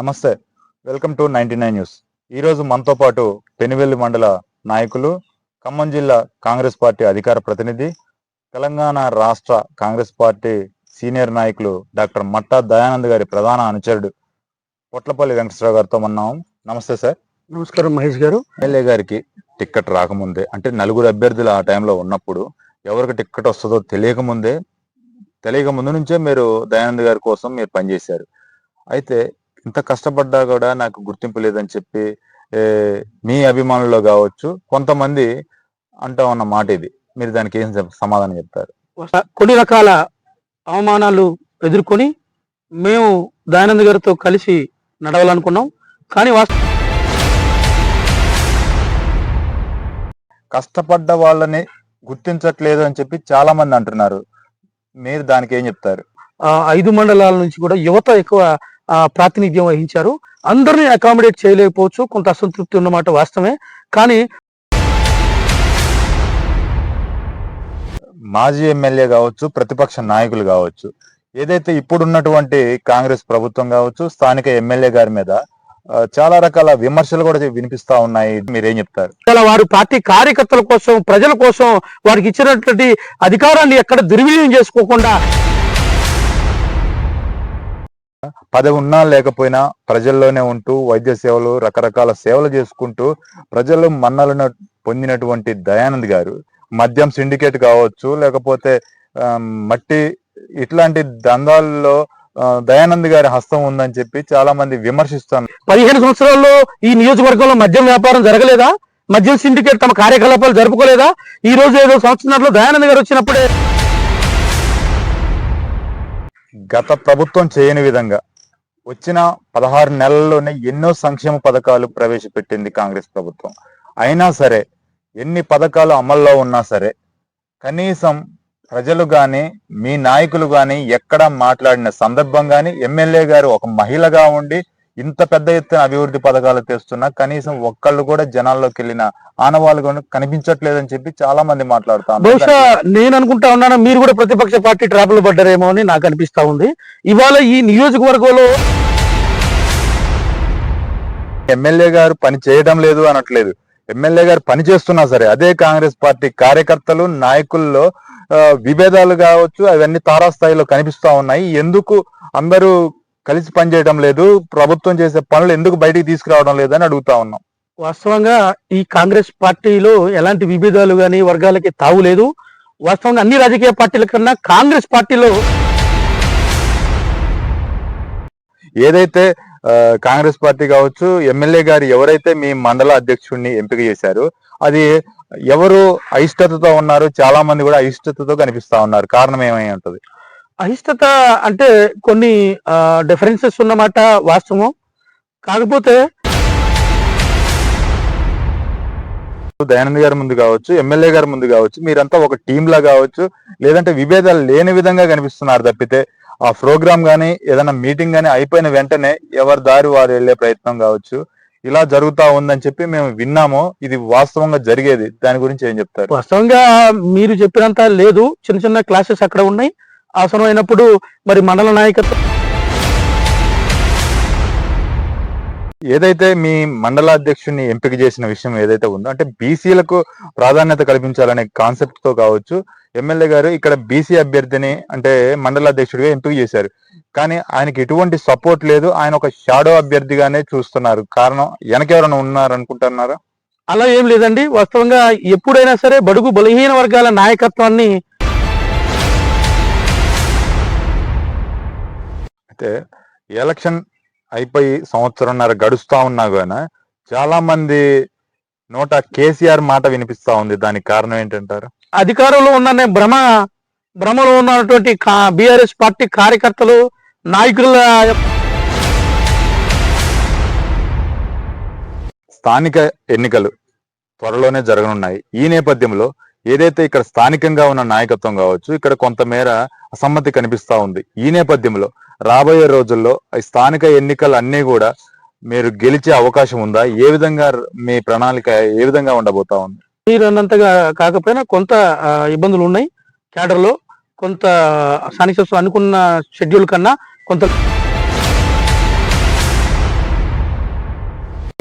నమస్తే. Welcome to ninety nine news. ఈరోజు మనతో పాటు పెనువెల్లి మండల నాయకులు ఖమ్మం జిల్లా కాంగ్రెస్ పార్టీ అధికార ప్రతినిధి తెలంగాణ రాష్ట్ర కాంగ్రెస్ పార్టీ సీనియర్ నాయకులు డాక్టర్ మట్టా దయానంద్ గారి ప్రధాన అనుచరుడు పొట్లపల్లి వెంకటేశ్వర గారితో ఉన్నాం. నమస్తే సార్. నమస్కారం మహేష్ గారు. ఎమ్మెల్యే గారికి టిక్కెట్ రాకముందే అంటే నలుగురు అభ్యర్థులు ఆ టైంలో ఉన్నప్పుడు ఎవరికి టిక్కెట్ వస్తుందో తెలియకముందే తెలియక ముందు నుంచే మీరు దయానంద్ గారి కోసం మీరు పనిచేశారు. అయితే ఇంత కష్టపడ్డా కూడా నాకు గుర్తింపు లేదని చెప్పి మీ అభిమానుల్లో కావచ్చు కొంతమంది అంటా ఉన్న మాట ఇది. మీరు దానికి ఏం సమాధానం చెప్తారు? కొన్ని రకాల అవమానాలు ఎదుర్కొని మేము దయానంద్ గారితో కలిసి నడవాలనుకున్నాం. కానీ కష్టపడ్డ వాళ్ళని గుర్తించట్లేదు అని చెప్పి చాలా మంది అంటున్నారు. మీరు దానికి ఏం చెప్తారు? ఆ, ఐదు మండలాల నుంచి కూడా యువత ఎక్కువ ప్రాతినిధ్యం వహించారు. అందరినీ అకామిడేట్ చేయలేకపోవచ్చు. కొంత అసంతృప్తి ఉన్నమాట వాస్తవమే. కానీ మాజీ ఎమ్మెల్యే కావచ్చు ప్రతిపక్ష నాయకులు కావచ్చు ఏదైతే ఇప్పుడున్నటువంటి కాంగ్రెస్ ప్రభుత్వం కావచ్చు స్థానిక ఎమ్మెల్యే గారి మీద చాలా రకాల విమర్శలు కూడా వినిపిస్తా ఉన్నాయి. మీరేం చెప్తారు? ఇలా వారు పార్టీ కార్యకర్తల కోసం ప్రజల కోసం వారికి ఇచ్చినటువంటి అధికారాన్ని ఎక్కడ దుర్వినియోగం చేసుకోకుండా పదవి ఉన్నా లేకపోయినా ప్రజల్లోనే ఉంటూ వైద్య సేవలు రకరకాల సేవలు చేసుకుంటూ ప్రజలు మన్నలను పొందినటువంటి దయానంద్ గారు. మద్యం సిండికేట్ కావచ్చు లేకపోతే మట్టి ఇట్లాంటి దందాల్లో దయానంద్ గారి హస్తం ఉందని చెప్పి చాలా మంది విమర్శిస్తాను పదిహేను సంవత్సరాల్లో ఈ నియోజకవర్గంలో మద్యం వ్యాపారం జరగలేదా? మద్యం సిండికేట్ తమ కార్యకలాపాలు జరుపుకోలేదా? ఈ రోజు ఏదో సంవత్సరంలో దయానంద్ గారు వచ్చినప్పుడే గత ప్రభుత్వం చేయని విధంగా వచ్చిన పదహారు నెలల్లోనే ఎన్నో సంక్షేమ పథకాలు ప్రవేశపెట్టింది కాంగ్రెస్ ప్రభుత్వం. అయినా సరే ఎన్ని పథకాలు అమల్లో ఉన్నా సరే కనీసం ప్రజలు కానీ మీ నాయకులు కానీ ఎక్కడ మాట్లాడిన సందర్భం కానీ ఎమ్మెల్యే గారు ఒక మహిళగా ఉండి ఇంత పెద్ద ఎత్తున అభివృద్ధి పథకాలు తెస్తున్నా కనీసం ఒక్కళ్ళు కూడా జనాల్లోకి వెళ్ళిన ఆనవాళ్ళు కూడా కనిపించట్లేదని చెప్పి చాలా మంది మాట్లాడుతారు బహుశా నేను అనుకుంటా ఉన్నాను మీరు కూడా ప్రతిపక్ష పార్టీ ట్రాప్లో పడ్డారేమో అని నాకు అనిపిస్తా ఉంది. ఇవాళ ఈ నియోజకవర్గంలో ఎమ్మెల్యే గారు పని చేయడం లేదు అనట్లేదు. ఎమ్మెల్యే గారు పని చేస్తున్నా సరే అదే కాంగ్రెస్ పార్టీ కార్యకర్తలు నాయకుల్లో విభేదాలు కావచ్చు అవన్నీ తారాస్థాయిలో కనిపిస్తా ఉన్నాయి. ఎందుకు అందరూ కలిసి పనిచేయడం లేదు ప్రభుత్వం చేసే పనులు ఎందుకు బయటికి తీసుకురావడం లేదని అడుగుతా ఉన్నాం. వాస్తవంగా ఈ కాంగ్రెస్ పార్టీలో ఎలాంటి విభేదాలు గాని వర్గాలకి తావు లేదు. వాస్తవంగా అన్ని రాజకీయ పార్టీల కన్నా కాంగ్రెస్ పార్టీలో ఏదైతే కాంగ్రెస్ పార్టీ కావచ్చు ఎమ్మెల్యే గారు ఎవరైతే మీ మండల అధ్యక్షుడిని ఎంపిక చేశారో అది ఎవరు అయిష్టతతో ఉన్నారు చాలా మంది కూడా అయిష్టతతో కనిపిస్తా ఉన్నారు. కారణం ఏమై ఉంటది? అయిష్టత అంటే కొన్ని డిఫరెన్సెస్ ఉన్నమాట వాస్తవం కాకపోతే దయానంద్ గారి ముందు కావచ్చు ఎమ్మెల్యే గారి ముందు కావచ్చు మీరంతా ఒక టీమ్ లా కావచ్చు లేదంటే విభేదాలు లేని విధంగా కనిపిస్తున్నారు తప్పితే ఆ ప్రోగ్రామ్ గానీ ఏదైనా మీటింగ్ గానీ అయిపోయిన వెంటనే ఎవరి దారి వారు వెళ్ళే ప్రయత్నం కావచ్చు. ఇలా జరుగుతా ఉందని చెప్పి మేము విన్నాము. ఇది వాస్తవంగా జరిగేది. దాని గురించి ఏం చెప్తారు? వాస్తవంగా మీరు చెప్పినంత లేదు. చిన్న చిన్న క్లాసెస్ అక్కడ ఉన్నాయి. అవసరమైనప్పుడు మరి మండల నాయకత్వం ఏదైతే మీ మండల అధ్యక్షుడిని ఎంపిక చేసిన విషయం ఏదైతే ఉందో అంటే బీసీలకు ప్రాధాన్యత కల్పించాలనే కాన్సెప్ట్తో కావచ్చు ఎమ్మెల్యే గారు ఇక్కడ బీసీ అభ్యర్థిని అంటే మండల అధ్యక్షుడిగా ఎంపిక చేశారు. కానీ ఆయనకి ఎటువంటి సపోర్ట్ లేదు ఆయన ఒక షాడో అభ్యర్థిగానే చూస్తున్నారు. కారణం వెనకెవరైనా ఉన్నారు అనుకుంటున్నారా అలా ఏం లేదండి. వాస్తవంగా ఎప్పుడైనా సరే బడుగు బలహీన వర్గాల నాయకత్వాన్ని అయితే ఎలక్షన్ అయిపోయి సంవత్సరంన్నర గడుస్తా ఉన్నా కానీ చాలా మంది నోట కేసీఆర్ మాట వినిపిస్తా ఉంది. దానికి కారణం ఏంటంటారు? అధికారంలో ఉన్న భ్రమ భ్రమలో ఉన్నటువంటి బీఆర్ఎస్ పార్టీ కార్యకర్తలు నాయకుల స్థానిక ఎన్నికలు త్వరలోనే జరగనున్నాయి. ఈ నేపథ్యంలో ఏదైతే ఇక్కడ స్థానికంగా ఉన్న నాయకత్వం కావచ్చు ఇక్కడ కొంతమేర అసమ్మతి కనిపిస్తా ఉంది. ఈ నేపథ్యంలో రాబోయే రోజుల్లో ఈ స్థానిక ఎన్నికలు అన్ని కూడా మీరు గెలిచే అవకాశం ఉందా? ఏ విధంగా మీ ప్రణాళిక ఏ విధంగా ఉండబోతా ఉంది? మీరు అన్నంతగా కాకపోయినా కొంత ఇబ్బందులు ఉన్నాయి క్యాడర్లో కొంత స్థానిక అనుకున్న షెడ్యూల్ కన్నా కొంత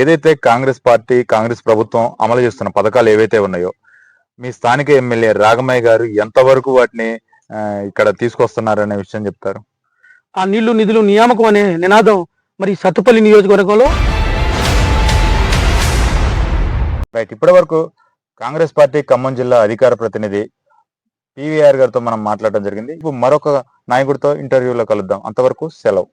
ఏదైతే కాంగ్రెస్ పార్టీ కాంగ్రెస్ ప్రభుత్వం అమలు చేస్తున్న పథకాలు ఏవైతే ఉన్నాయో మీ స్థానిక ఎమ్మెల్యే రాగమయ్య గారు ఎంతవరకు వాటిని ఇక్కడ తీసుకొస్తున్నారు అనే విషయం చెప్తారు. ఆ నీళ్ళు నిధులు నియామకం అనే నినాదం మరి సత్తుపల్లి నియోజకవర్గంలో? రైట్ ఇప్పటి వరకు కాంగ్రెస్ పార్టీ ఖమ్మం జిల్లా అధికార ప్రతినిధి పివిఆర్ గారితో మనం మాట్లాడడం జరిగింది. ఇప్పుడు మరొక నాయకుడితో ఇంటర్వ్యూలో కలుద్దాం. అంతవరకు సెలవు.